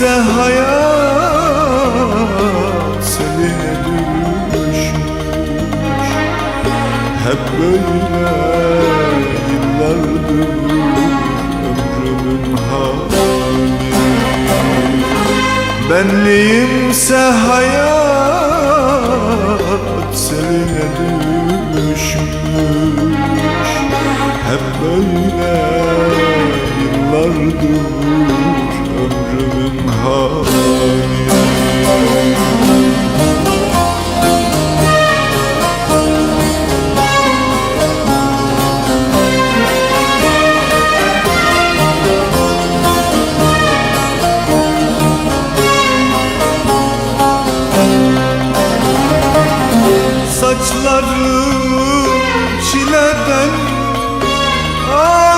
Benliğimse hayat seline düşmüş. Hep böyle yıllardır ömrümün hali. Benliğimse hayat seline düşmüş. Hep böyle yıllardır ömrümün hali. Saçlarım çileden ağrı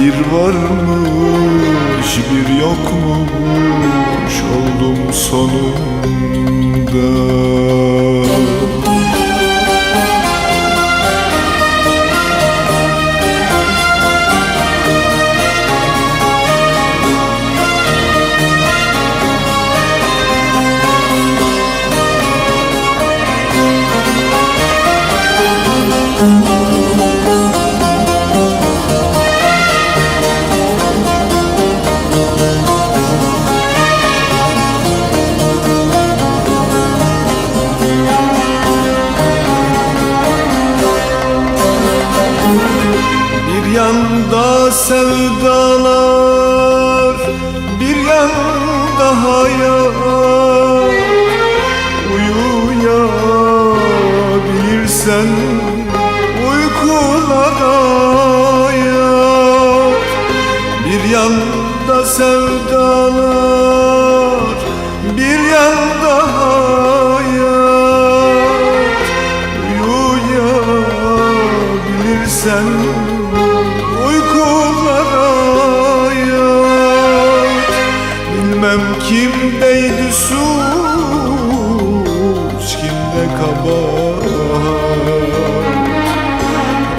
Bir varmış bir yokmuş oldum sonunda yanda hayat Uyuyabilirsen uykulara Bir yanda sevdalar Bir yanda hayat. Uyuyabilirsen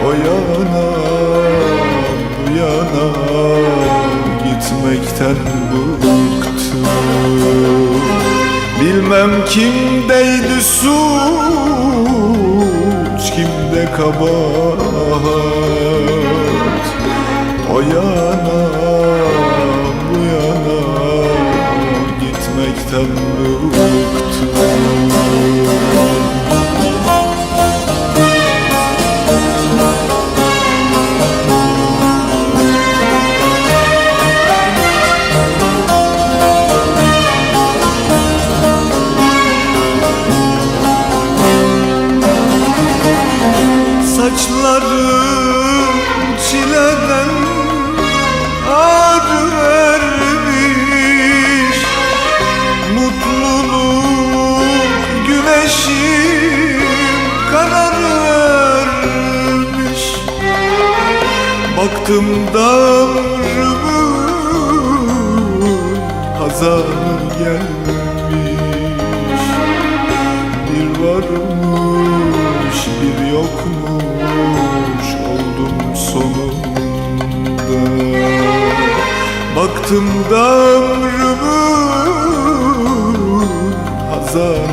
O yana bu yana gitmekten bıktım. Bilmem kimdeydi suç kimde kabahat. O yana bu yana gitmekten bıktım Saçlarım çileden ağrı vermiş Mutluluk güneşim karar vermiş Baktım da ömrümün hazanı gelmiş Baktım da ömrümün hazanı